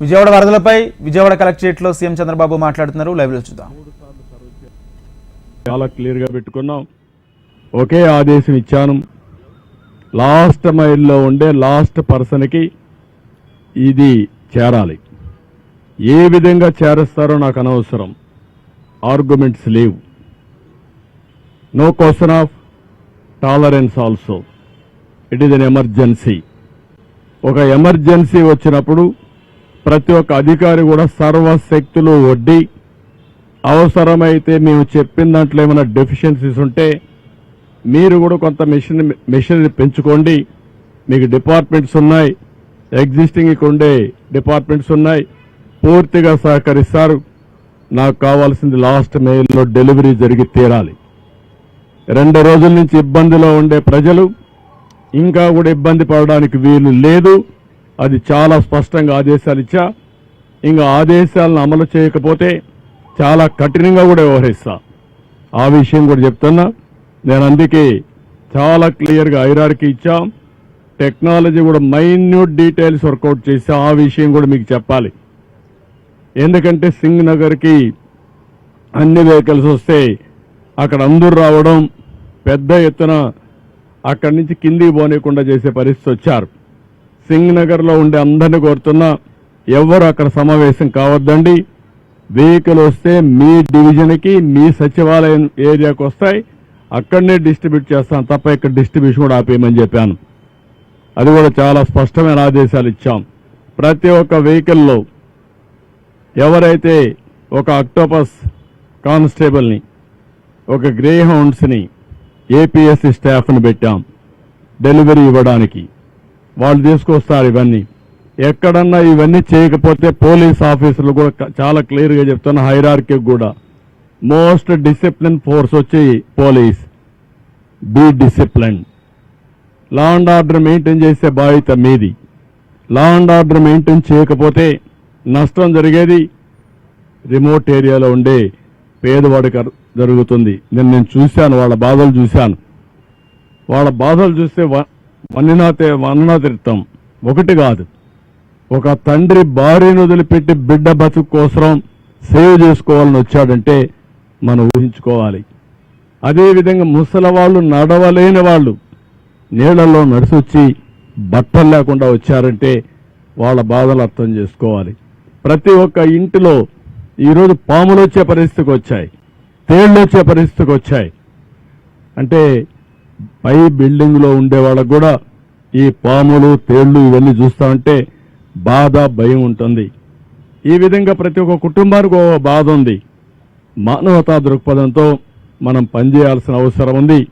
విజయవాడ వరదలపై విజయవాడ కలెక్టరేట్లో సీఎం చంద్రబాబు మాట్లాడుతున్నారు. లైవ్లో చూద్దాం. చాలా క్లియర్గా పెట్టుకున్నాం. ఒకే ఆదేశం ఇచ్చాను. లాస్ట్ మైల్లో ఉండే లాస్ట్ పర్సన్కి ఇది చేరాలి. ఏ విధంగా చేరుస్తారో నాకు అనవసరం. ఆర్గ్యుమెంట్స్ లేవు. No question of tolerance also. It is an emergency. ఒక ఎమర్జెన్సీ వచ్చినప్పుడు ప్రతి ఒక్క అధికారి కూడా సర్వశక్తులు వడ్డీ అవసరమైతే మేము చెప్పిన దాంట్లో ఏమైనా డెఫిషియన్సీస్ ఉంటే మీరు కూడా కొంత మిషన్ మిషనరీ పెంచుకోండి. మీకు డిపార్ట్మెంట్స్ ఉన్నాయి. ఎగ్జిస్టింగ్ ఇక్కడ ఉండే డిపార్ట్మెంట్స్ ఉన్నాయి. పూర్తిగా సహకరిస్తారు. నాకు కావాల్సింది లాస్ట్ మెయిల్లో డెలివరీ జరిగి తీరాలి. రెండు రోజుల నుంచి ఇబ్బందిలో ఉండే ప్రజలు ఇంకా కూడా ఇబ్బంది పడడానికి వీలు లేదు. అది చాలా స్పష్టంగా ఆదేశాలు ఇచ్చా. ఇంకా ఆదేశాలను అమలు చేయకపోతే చాలా కఠినంగా కూడా వ్యవహరిస్తా. ఆ విషయం కూడా చెప్తున్నా. నేను అందుకే చాలా క్లియర్గా ఐరార్కి ఇచ్చాం. టెక్నాలజీ కూడా మైన్యూట్ డీటెయిల్స్ వర్కౌట్ చేసి ఆ విషయం కూడా మీకు చెప్పాలి. ఎందుకంటే సింగ్ నగర్కి అన్ని వెహికల్స్ వస్తే అక్కడ అందరూ రావడం పెద్ద ఎత్తున అక్కడి నుంచి కిందికి పోనీయకుండా చేసే పరిస్థితి వచ్చారు. సింగ్ నగర్లో ఉండే అందరిని కోరుతున్నా ఎవరు అక్కడ సమావేశం కావద్దండి. వెహికల్ వస్తే మీ డివిజన్కి మీ సచివాలయం ఏరియాకి వస్తాయి. అక్కడనే డిస్ట్రిబ్యూట్ చేస్తాం తప్ప ఇక్కడ డిస్ట్రిబ్యూషన్ కూడా ఆపేయమని చెప్పాను. అది కూడా చాలా స్పష్టమైన ఆదేశాలు ఇచ్చాం. ప్రతి ఒక్క వెహికల్లో ఎవరైతే ఒక అక్టోపస్ కానిస్టేబుల్ని ఒక గ్రే హౌండ్స్ని ఏపీఎస్సీ స్టాఫ్ని పెట్టాం డెలివరీ ఇవ్వడానికి. వాళ్ళు తీసుకొస్తారు ఇవన్నీ. ఎక్కడన్నా ఇవన్నీ చేయకపోతే పోలీస్ ఆఫీసర్లు కూడా చాలా క్లియర్గా చెప్తున్న హైరార్కి కూడా. మోస్ట్ డిసిప్లిన్ ఫోర్స్ వచ్చి police. Be discipline. Law and order maintain చేసే బాధ్యత మీది. లా అండ్ ఆర్డర్ మెయింటైన్ చేయకపోతే నష్టం జరిగేది రిమోట్ ఏరియాలో ఉండే పేదవాడికి జరుగుతుంది. నేను నేను చూశాను వాళ్ళ బాధలు చూశాను. వాళ్ళ బాధలు చూస్తే మన్నినాతే వన్నినాతే తీర్థం ఒకటి కాదు. ఒక తండ్రి భార్యను వదిలిపెట్టి బిడ్డ బతుకు కోసం సేవ్ చేసుకోవాలని వచ్చాడంటే మనం ఊహించుకోవాలి. అదేవిధంగా ముసలి వాళ్ళు నడవలేని వాళ్ళు నీళ్ళలో నడిసొచ్చి బట్టలు లేకుండా వచ్చారంటే వాళ్ళ బాధలు అర్థం చేసుకోవాలి. ప్రతి ఒక్క ఇంటిలో ఈరోజు పాములు వచ్చే పరిస్థితికి వచ్చాయి. తేళ్ళు వచ్చే పరిస్థితికి వచ్చాయి. అంటే పై బిల్డింగ్లో ఉండే వాళ్ళకు కూడా ఈ పాములు తేళ్ళు ఇవన్నీ చూస్తా ఉంటే బాధ భయం ఉంటుంది. ఈ విధంగా ప్రతి ఒక్క కుటుంబానికి ఒక బాధ ఉంది. మానవతా దృక్పథంతో మనం పనిచేయాల్సిన అవసరం ఉంది.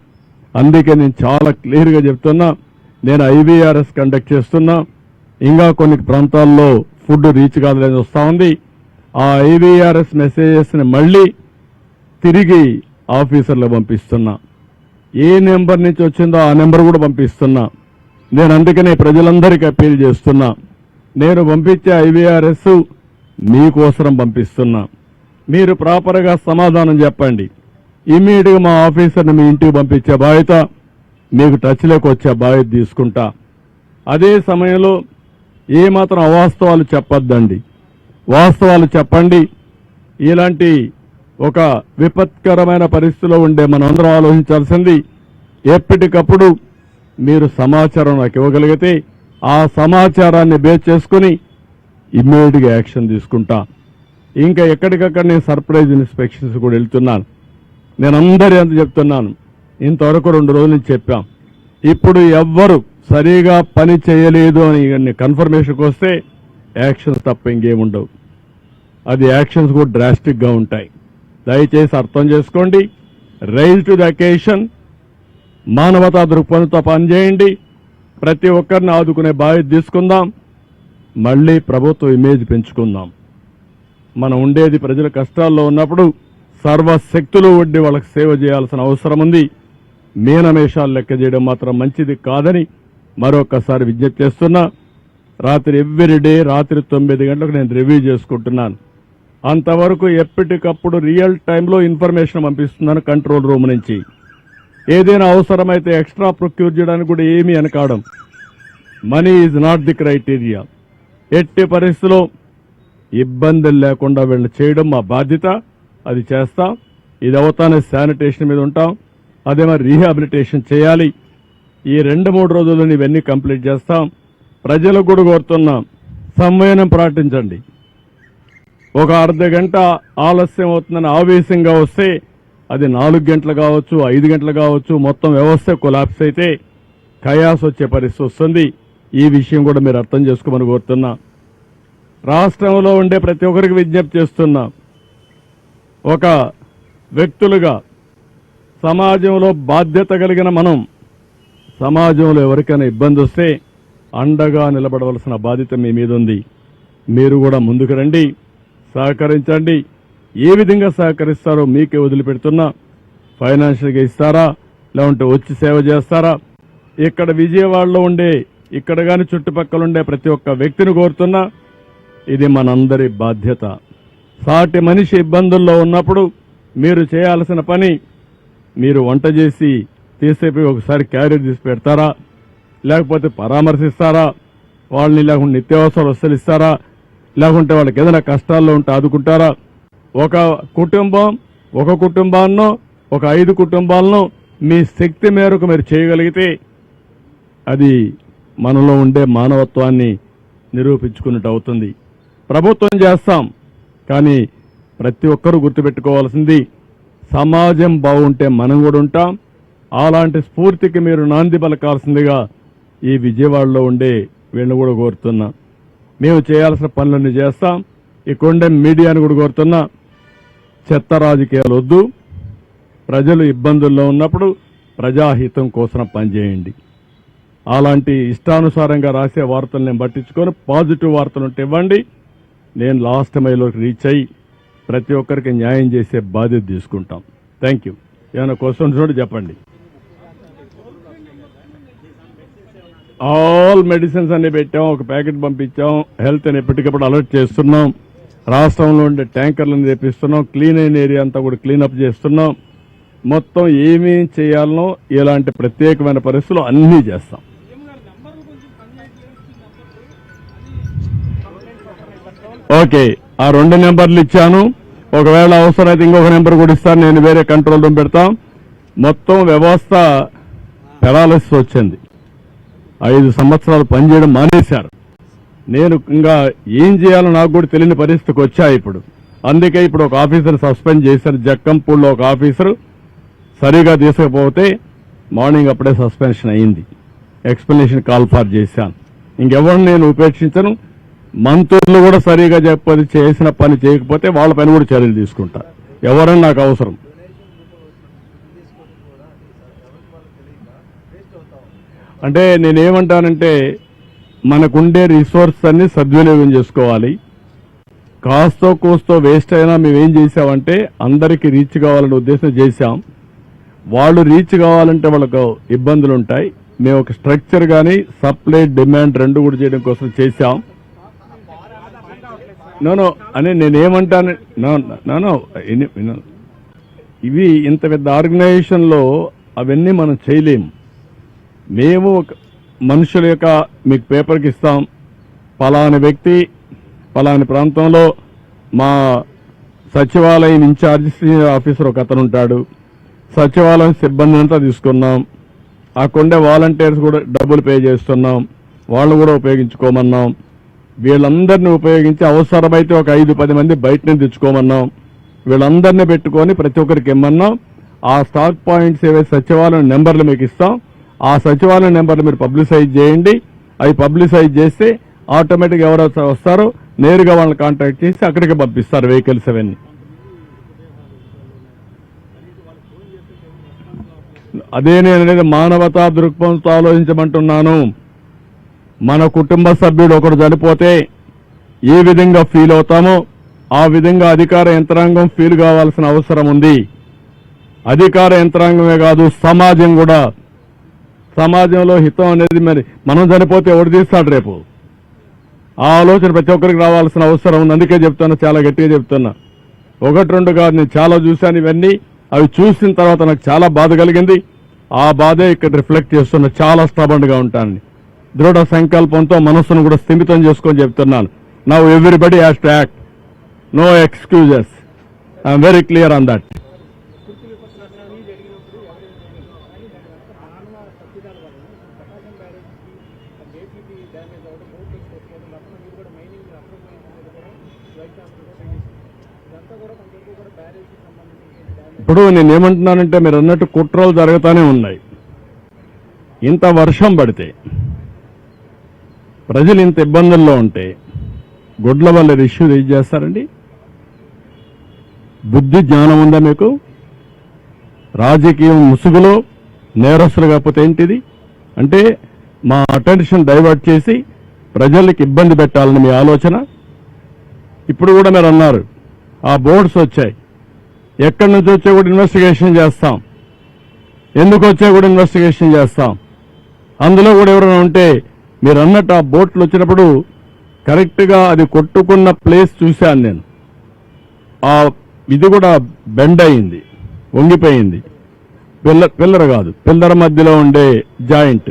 అందుకే నేను చాలా క్లియర్గా చెప్తున్నా నేను ఐవీఆర్ఎస్ కండక్ట్ చేస్తున్నా. ఇంకా కొన్ని ప్రాంతాల్లో ఫుడ్ రీచ్ కాదని వస్తూ ఉంది. ఆ ఐవీఆర్ఎస్ మెసేజెస్ని మళ్ళీ తిరిగి ఆఫీసర్లు పంపిస్తున్నా. ఏ నెంబర్ నుంచి వచ్చిందో ఆ నెంబర్ కూడా పంపిస్తున్నా. నేను అందుకనే ప్రజలందరికీ అప్పీల్ చేస్తున్నా. నేను పంపించే ఐవీఆర్ఎస్ మీకోసరం పంపిస్తున్నా. మీరు ప్రాపర్గా సమాధానం చెప్పండి. ఇమ్మీడియట్గా మా ఆఫీసర్ని మీ ఇంటికి పంపించే బాధ్యత మీకు టచ్లోకి వచ్చే బాధ్యత తీసుకుంటా. అదే సమయంలో ఏమాత్రం అవాస్తవాలు చెప్పొద్దండి. వాస్తవాలు చెప్పండి. ఇలాంటి ఒక విపత్కరమైన పరిస్థితిలో ఉండే మనందరం ఆలోచించాల్సింది ఎప్పటికప్పుడు మీరు సమాచారం నాకు ఇవ్వగలిగితే ఆ సమాచారాన్ని బేస్ చేసుకుని ఇమ్మీడియట్గా యాక్షన్ తీసుకుంటా. ఇంకా ఎక్కడికక్కడ నేను సర్ప్రైజ్ ఇన్స్పెక్షన్స్ కూడా వెళ్తున్నాను. నేను అందరి అంత చెప్తున్నాను. ఇంతవరకు రెండు రోజుల నుంచి చెప్పాం. ఇప్పుడు ఎవ్వరు సరిగా పని చేయలేదు అని కన్ఫర్మేషన్కి వస్తే యాక్షన్స్ తప్ప ఇంకేముండవు. అది యాక్షన్స్ కూడా డ్రాస్టిక్గా ఉంటాయి. దయచేసి అర్థం చేసుకోండి. రైజ్ టు ద అకేషన్ మానవతా దృక్పథంతో పనిచేయండి. ప్రతి ఒక్కరిని ఆదుకునే బాధ్యత తీసుకుందాం. మళ్ళీ ప్రభుత్వ ఇమేజ్ పెంచుకుందాం. మనం ఉండేది ప్రజల కష్టాల్లో ఉన్నప్పుడు సర్వశక్తులు వడ్డీ వాళ్ళకి సేవ చేయాల్సిన అవసరం ఉంది. మీనమేషాలు లెక్క చేయడం మాత్రం మంచిది కాదని మరొకసారి విజ్ఞప్తి చేస్తున్నా. రాత్రి ఎవ్రీ డే రాత్రి తొమ్మిది గంటలకు నేను రివ్యూ చేసుకుంటున్నాను. అంతవరకు ఎప్పటికప్పుడు రియల్ టైంలో ఇన్ఫర్మేషన్ పంపిస్తున్నాను కంట్రోల్ రూమ్ నుంచి. ఏదైనా అవసరమైతే ఎక్స్ట్రా ప్రొక్యూర్ చేయడానికి కూడా ఏమీ అనకాడం money is not the criteria ఎట్టి పరిస్థితిలో ఇబ్బందులు లేకుండా వీళ్ళు చేయడం మా బాధ్యత. అది చేస్తాం. ఇది అవుతానే శానిటేషన్ మీద ఉంటాం. అదే మరి రీహాబిలిటేషన్ చేయాలి. ఈ రెండు మూడు రోజుల్లో ఇవన్నీ కంప్లీట్ చేస్తాం. ప్రజలకు కూడా కోరుతున్నాం. సంవయనం పాటించండి. ఒక అర్ధ గంట ఆలస్యం అవుతుందని ఆవేశంగా వస్తే అది నాలుగు గంటలు కావచ్చు ఐదు గంటలు కావచ్చు మొత్తం వ్యవస్థ కొలాప్స్ అయితే కయాస్ వచ్చే పరిస్థితి వస్తుంది. ఈ విషయం కూడా మీరు అర్థం చేసుకోమని కోరుతున్నా. రాష్ట్రంలో ఉండే ప్రతి ఒక్కరికి విజ్ఞప్తి చేస్తున్నా. ఒక వ్యక్తులుగా సమాజంలో బాధ్యత కలిగిన మనం సమాజంలో ఎవరికైనా ఇబ్బంది వస్తే అండగా నిలబడవలసిన బాధ్యత మీ మీద ఉంది. మీరు కూడా ముందుకు రండి. సహకరించండి. ఏ విధంగా సహకరిస్తారో మీకే వదిలిపెడుతున్నా. ఫైనాన్షియల్గా ఇస్తారా? లేకుంటే వచ్చి సేవ చేస్తారా? ఇక్కడ విజయవాడలో ఉండే ఇక్కడ కానీ చుట్టుపక్కల ఉండే ప్రతి ఒక్క వ్యక్తిని కోరుతున్నా ఇది మనందరి బాధ్యత. సాటి మనిషి ఇబ్బందుల్లో ఉన్నప్పుడు మీరు చేయాల్సిన పని మీరు వంట చేసి తీసేపోయి ఒకసారి క్యారీ తీసి పెడతారా? లేకపోతే పరామర్శిస్తారా? వాళ్ళని లేకుంటే నిత్యావసర వస్తువులు ఇస్తారా లేకుంటే వాళ్ళకి ఏదైనా కష్టాల్లో ఉంటే ఆదుకుంటారా? ఒక కుటుంబం ఒక కుటుంబాన్నో ఒక ఐదు కుటుంబాలను మీ శక్తి మేరకు మీరు చేయగలిగితే అది మనలో ఉండే మానవత్వాన్ని నిరూపించుకున్నట్టు అవుతుంది. ప్రభుత్వం చేస్తాం కానీ ప్రతి ఒక్కరూ గుర్తుపెట్టుకోవాల్సింది సమాజం బాగుంటే మనం కూడా ఉంటాం. అలాంటి స్ఫూర్తికి మీరు నాంది పలకాల్సిందిగా ఈ విజయవాడలో ఉండే వీళ్ళని కూడా కోరుతున్నా. మేము చేయాల్సిన పనులన్నీ చేస్తాం. ఈ కొండ మీడియాను కూడా కోరుతున్నా చెత్త రాజకీయాలు వద్దు. ప్రజలు ఇబ్బందుల్లో ఉన్నప్పుడు ప్రజాహితం కోసం పనిచేయండి అలాంటి ఇష్టానుసారంగా రాసే వార్తలు నేను పట్టించుకొని. పాజిటివ్ వార్తలు ఉంటే ఇవ్వండి. నేను లాస్ట్ మైలోకి రీచ్ అయ్యి ప్రతి ఒక్కరికి న్యాయం చేసే బాధ్యత తీసుకుంటాం. Thank you. ఏమైనా క్వశ్చన్స్ ఉంటే చెప్పండి. ఆల్ మెడిసిన్స్ అన్ని పెట్టాం ఒక ప్యాకెట్ పంపించాం హెల్త్ అని ఎప్పటికప్పుడు అలర్ట్ చేస్తున్నాం. రాష్ట్రంలో ఉండే ట్యాంకర్లను తెప్పిస్తున్నాం క్లీన్ అయిన ఏరియా అంతా కూడా క్లీనప్ చేస్తున్నాం. మొత్తం ఏమేం చేయాలనో ఇలాంటి ప్రత్యేకమైన పరిస్థితులు అన్నీ చేస్తాం. ఓకే ఆ రెండు నెంబర్లు ఇచ్చాను. ఒకవేళ అవసరమైతే ఇంకొక నెంబర్ కూడా ఇస్తాను నేను వేరే కంట్రోల్ రూమ్ పెడతాం. మొత్తం వ్యవస్థ పెరాలసిస్ వచ్చింది. ఐదు సంవత్సరాలు పనిచేయడం మానేశారు. నేను ఇంకా ఏం చేయాలో నాకు కూడా తెలియని పరిస్థితికి వచ్చా ఇప్పుడు. అందుకే ఇప్పుడు ఒక ఆఫీసర్ సస్పెండ్ చేశారు. జక్కంపూడిలో ఒక ఆఫీసర్ సరిగా తీసుకపోతే మార్నింగ్ అప్పుడే సస్పెన్షన్ అయింది. ఎక్స్ప్లెనేషన్ కాల్ ఫార్ చేశాను. ఇంకెవరు నేను ఉపేక్షించను. మంత్రులు కూడా సరిగా చెప్పది చేసిన పని చేయకపోతే వాళ్ళ పైన కూడా చర్యలు తీసుకుంటా. ఎవరని నాకు అవసరం. అంటే నేనేమంటానంటే మనకుండే రిసోర్స్ అన్ని సద్వినియోగం చేసుకోవాలి. కాస్తో కూస్తో వేస్ట్ అయినా మేము ఏం చేసామంటే అందరికీ రీచ్ కావాలనే ఉద్దేశం చేశాం. వాళ్ళు రీచ్ కావాలంటే వాళ్ళకు ఇబ్బందులు ఉంటాయి మేము ఒక స్ట్రక్చర్ కానీ సప్లై డిమాండ్ రెండు కూడా చేయడం కోసం చేశాం. నోనో అని నేనేమంటాను నో ఇవి ఇంత పెద్ద ఆర్గనైజేషన్లో అవన్నీ మనం చేయలేము మేము ఒక మనుషుల యొక్క మీకు పేపర్కి ఇస్తాం. పలాని వ్యక్తి పలాని ప్రాంతంలో మా సచివాలయం ఇన్ఛార్జ్ సీనియర్ ఆఫీసర్ ఒక అతను ఉంటాడు. సచివాలయం సిబ్బంది అంతా తీసుకున్నాం. ఆ కొండే వాలంటీర్స్ కూడా డబ్బులు పే చేస్తున్నాం. వాళ్ళు కూడా ఉపయోగించుకోమన్నాం. వీళ్ళందరినీ ఉపయోగించి అవసరమైతే ఒక ఐదు పది మంది బయట నుంచి తెచ్చుకోమన్నాం. వీళ్ళందరినీ పెట్టుకొని ప్రతి ఒక్కరికి ఇమ్మన్నాం. ఆ స్టాక్ పాయింట్స్ ఏవైతే సచివాలయం నెంబర్లు మీకు ఇస్తాం ఆ సచివాలయం నెంబర్లు మీరు పబ్లిసైజ్ చేయండి. అవి పబ్లిసైజ్ చేస్తే ఆటోమేటిక్ ఎవరైతే వస్తారో నేరుగా వాళ్ళని కాంటాక్ట్ చేసి అక్కడికి పంపిస్తారు వెహికల్స్ అవన్నీ. అదే నేను అనేది మానవతా దృక్పథంతో ఆలోచించమంటున్నాను. మన కుటుంబ సభ్యుడు ఒకడు చనిపోతే ఏ విధంగా ఫీల్ అవుతామో ఆ విధంగా అధికార యంత్రాంగం ఫీల్ కావాల్సిన అవసరం ఉంది. అధికార యంత్రాంగమే కాదు సమాజం కూడా సమాజంలో హితం అనేది మరి మనం చనిపోతే ఎవడు తీస్తాడు రేపు? ఆ ఆలోచన ప్రతి ఒక్కరికి రావాల్సిన అవసరం ఉంది. అందుకే చెప్తున్నా చాలా గట్టిగా చెప్తున్నా. ఒకటి రెండు కాదు నేను చాలా చూశాను ఇవన్నీ. అవి చూసిన తర్వాత నాకు చాలా బాధ కలిగింది. ఆ బాధే ఇక్కడ రిఫ్లెక్ట్ చేస్తున్నా చాలా స్టబండ్గా ఉంటాను దృఢ సంకల్పంతో మనస్సును కూడా స్థిమితం చేసుకొని చెప్తున్నాను. Now everybody has to act no excuses I'm very clear on that ఇప్పుడు నేను ఏమంటున్నానంటే మీరు అన్నట్టు కుట్రలు జరుగుతూనే ఉన్నాయి. ఇంత వర్షం పడితే ప్రజలు ఇంత ఇబ్బందుల్లో ఉంటే గుడ్ల వల్ల ఇష్యూ రేజ్ చేస్తారండి? బుద్ధి జ్ఞానం ఉందా మీకు? రాజకీయం ముసుగులో నేరస్తులు కాకపోతే ఏంటిది? అంటే మా అటెన్షన్ డైవర్ట్ చేసి ప్రజలకు ఇబ్బంది పెట్టాలని మీ ఆలోచన? ఇప్పుడు కూడా మీరు అన్నారు ఆ బోర్డ్స్ వచ్చాయి. ఎక్కడి నుంచి వచ్చా కూడా ఇన్వెస్టిగేషన్ చేస్తాం. ఎందుకు వచ్చా కూడా ఇన్వెస్టిగేషన్ చేస్తాం. అందులో కూడా ఎవరైనా ఉంటే మీరు అన్నట్టు ఆ బోట్లు వచ్చినప్పుడు కరెక్ట్గా అది కొట్టుకున్న ప్లేస్ చూశాను నేను. ఆ ఇది కూడా బెండ్ అయింది వంగిపోయింది. పిల్ల పిల్లర కాదు పిల్లర మధ్యలో ఉండే joint.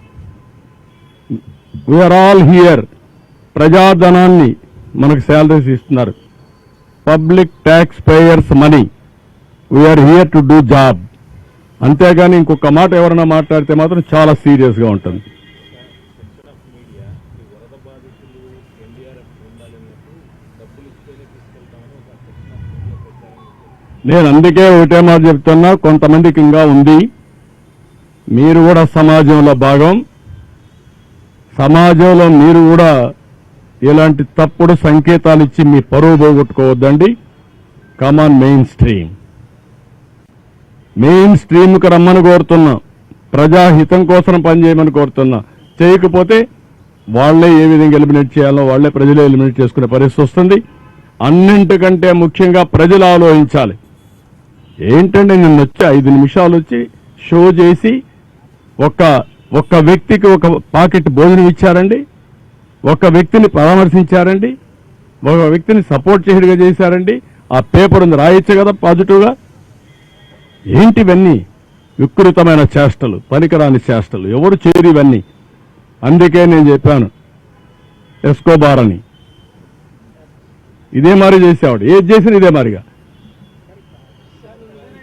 we are all here ప్రజాధనాన్ని మనకు శాలరీస్ ఇస్తున్నారు. Public tax payers money we are here to do job అంతేగాని ఇంకొక మాట ఎవరైనా మాట్లాడితే మాత్రం చాలా సీరియస్గా ఉంటుంది. నేను అందుకే ఒకటే మాట చెప్తున్నా కొంతమందికి ఇంకా ఉంది. మీరు కూడా సమాజంలో భాగం. సమాజంలో మీరు కూడా ఇలాంటి తప్పుడు సంకేతాలు ఇచ్చి మీ పరువు పోగొట్టుకోవద్దండి. Come on main stream main స్ట్రీమ్కి రమ్మని కోరుతున్నా. ప్రజాహితం కోసం పనిచేయమని కోరుతున్నా. చేయకపోతే వాళ్ళే ఏ విధంగా ఎలిమినేట్ చేయాలో వాళ్ళే ప్రజలే ఎలిమినేట్ చేసుకునే పరిస్థితి వస్తుంది. అన్నింటికంటే ముఖ్యంగా ప్రజలు ఆలోచించాలి. ఏంటంటే నిన్న వచ్చి ఐదు నిమిషాలు వచ్చి షో చేసి ఒక ఒక్క వ్యక్తికి ఒక పాకెట్ భోజనం ఇచ్చారండి ఒక వ్యక్తిని పరామర్శించారండి ఒక వ్యక్తిని సపోర్ట్ చేసేట్టుగా చేశారండి ఆ పేపర్ ఉంది రాయొచ్చు కదా పాజిటివ్గా. ఏంటివన్నీ వికృతమైన చేష్టలు పనికిరాని చేష్టలు ఎవరు చేయరు ఇవన్నీ. అందుకే నేను చెప్పాను ఎస్కోబార్ అని. ఇదే మారి చేసేవాడు. ఏది చేసినా ఇదే మారిగా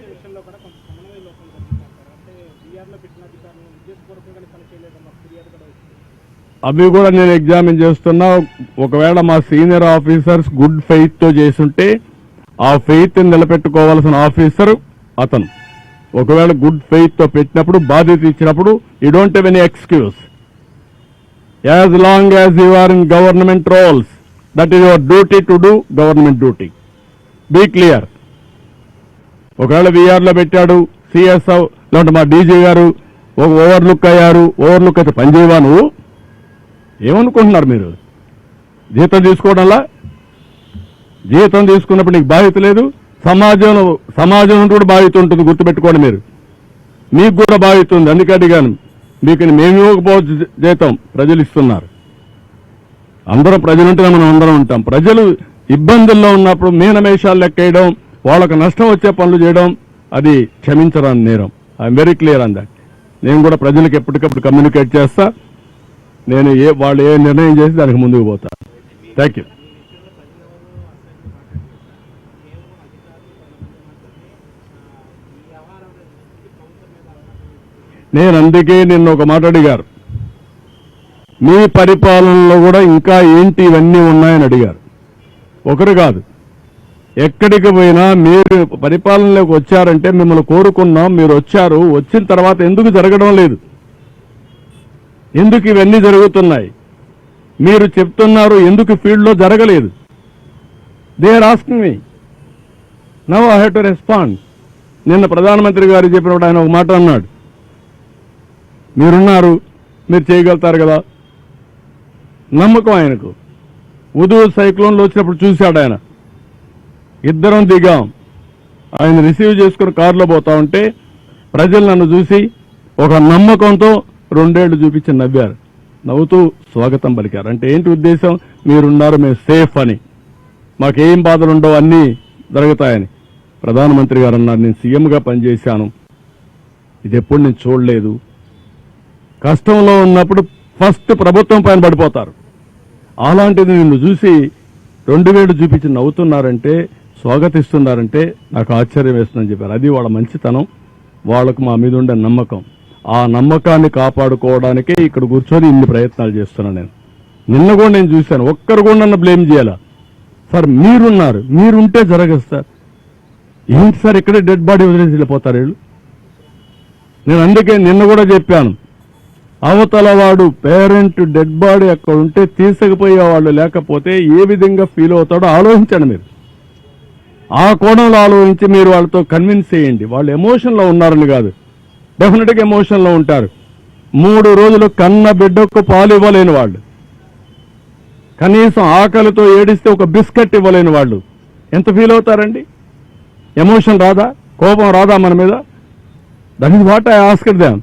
విషయంలో కూడా కొంత సమన్వయ లోపం కనిపిస్తారు అంటే బీఆర్లో పెట్టిన అధికారులు ఉద్దేశపూర్వకంగానే పనిచేయలేదన్న ఫిర్యాదు కూడా వచ్చింది అవి కూడా నేను ఎగ్జామిన్ చేస్తున్నా. ఒకవేళ మా సీనియర్ ఆఫీసర్స్ గుడ్ ఫెయిత్తో ఆ ఫెయిత్ నిలబెట్టుకోవాల్సిన ఆఫీసర్ అతను. ఒకవేళ గుడ్ ఫెయిత్తో పెట్టినప్పుడు బాధ్యత ఇచ్చినప్పుడు you don't have any excuse as long as you are in government roles that is your duty to do government duty be clear ఒకవేళ విఆర్లో లో పెట్టాడు సిఎస్ లేదంటే మా డీజీ గారు ఒక ఓవర్లుక్ అయ్యారు ఓవర్లుక్ అయితే పనిచేయవా నువ్వు? ఏమనుకుంటున్నారు మీరు? జీతం తీసుకోవడంలా? జీతం తీసుకున్నప్పుడు నీకు బాధ్యత లేదు? సమాజంలో సమాజం కూడా బాధ్యత ఉంటుంది గుర్తుపెట్టుకోండి మీరు. మీకు కూడా బాధ్యత ఉంది. అందుకే అడిగాను. మీకు మేము ఇవ్వకపోవచ్చు జీతం ప్రజలు ఇస్తున్నారు. అందరం ప్రజలుంటేనే మనం అందరం ఉంటాం. ప్రజలు ఇబ్బందుల్లో ఉన్నప్పుడు మీనమేషాలు లెక్కేయడం వాళ్ళకు నష్టం వచ్చే పనులు చేయడం అది క్షమించరాని నేరం. I'm very clear on that నేను కూడా ప్రజలకు ఎప్పటికప్పుడు కమ్యూనికేట్ చేస్తా. నేను ఏ వాళ్ళు ఏ నిర్ణయం చేసి దానికి ముందుకు పోతా. థ్యాంక్ యూ నేను అందుకే నిన్న ఒక మాట అడిగారు. మీ పరిపాలనలో కూడా ఇంకా ఏంటి ఇవన్నీ ఉన్నాయని అడిగారు. ఒకరు కాదు. ఎక్కడికి పోయినా మీరు పరిపాలనలోకి వచ్చారంటే మిమ్మల్ని కోరుకున్నాం మీరు వచ్చారు. వచ్చిన తర్వాత ఎందుకు జరగడం లేదు? ఎందుకు ఇవన్నీ జరుగుతున్నాయి? మీరు చెప్తున్నారు ఎందుకు ఫీల్డ్లో జరగలేదు? They are asking me. Now I have to respond. నిన్న ప్రధానమంత్రి గారు చెప్పినప్పుడు ఆయన ఒక మాట అన్నాడు. మీరున్నారు మీరు చేయగలుగుతారు కదా? నమ్మకం ఆయనకు. ఉదూ సైక్లోన్లో వచ్చినప్పుడు చూశాడు ఆయన. ఇద్దరం దిగాం. ఆయన రిసీవ్ చేసుకుని కారులో పోతా ఉంటే ప్రజలు నన్ను చూసి ఒక నమ్మకంతో రెండేళ్ళు చూపించి నవ్వారు. నవ్వుతూ స్వాగతం పలికారు. అంటే ఏంటి ఉద్దేశం? మీరున్నారు మేము సేఫ్ అని. మాకేం బాధలు ఉండవు అన్నీ జరుగుతాయని. ప్రధానమంత్రి గారు అన్నారు నేను సీఎంగా పనిచేశాను. ఇది ఎప్పుడు నేను చూడలేదు. కష్టంలో ఉన్నప్పుడు ఫస్ట్ ప్రభుత్వం పైన పడిపోతారు. అలాంటిది నిన్ను చూసి రెండు వేలు చూపించి నవ్వుతున్నారంటే స్వాగతిస్తున్నారంటే నాకు ఆశ్చర్యం వేస్తుందని చెప్పారు. అది వాళ్ళ మంచితనం. వాళ్ళకు మా మీద ఉండే నమ్మకం. ఆ నమ్మకాన్ని కాపాడుకోవడానికే ఇక్కడ కూర్చొని ఇన్ని ప్రయత్నాలు చేస్తున్నాను నేను. నిన్న కూడా నేను చూశాను. ఒక్కరు కూడా నన్ను బ్లేమ్ చేయాలా? సార్ మీరున్నారు. మీరుంటే జరగదు సార్. ఏంటి సార్ ఇక్కడే డెడ్ బాడీ వదిలేసి వెళ్ళిపోతారు వీళ్ళు? నేను అందుకే నిన్న కూడా చెప్పాను. అవతల వాడు పేరెంట్ డెడ్ బాడీ అక్కడ ఉంటే తీసుకుపోయేవాళ్ళు లేకపోతే ఏ విధంగా ఫీల్ అవుతాడో ఆలోచించండి మీరు. ఆ కోణంలో ఆలోచించి మీరు వాళ్ళతో కన్విన్స్ చేయండి. వాళ్ళు ఎమోషన్లో ఉన్నారని కాదు. డెఫినెట్గా ఎమోషన్లో ఉంటారు. మూడు రోజులు కన్న బిడ్డకు పాలు ఇవ్వలేని వాళ్ళు. కనీసం ఆకలితో ఏడిస్తే ఒక బిస్కెట్ ఇవ్వలేని వాళ్ళు. ఎంత ఫీల్ అవుతారండి? ఎమోషన్ రాదా? కోపం రాదా మన మీద? That is what I asked them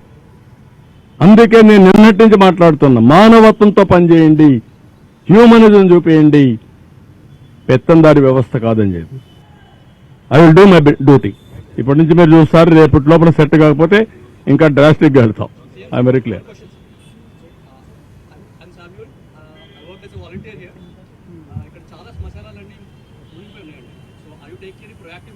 అందుకే నేను నిన్నటి నుంచి మాట్లాడుతున్నా. మానవత్వంతో పనిచేయండి. హ్యూమనిజం చూపేయండి. పెత్తందారి వ్యవస్థ కాదని చెప్పి. I will do my duty ఇప్పటి నుంచి మీరు చూస్తారు రేపటి లోపల సెట్ కాకపోతే ఇంకా డ్రాస్టిక్గా వెళ్తాం. I very clear I'm Samuel. Uh, I work as a volunteer here. Uh, ఇక్కడ చాలా శ్మశానాలన్నీ ఊడిపోయి ఉన్నాయండి. So I you take any proactive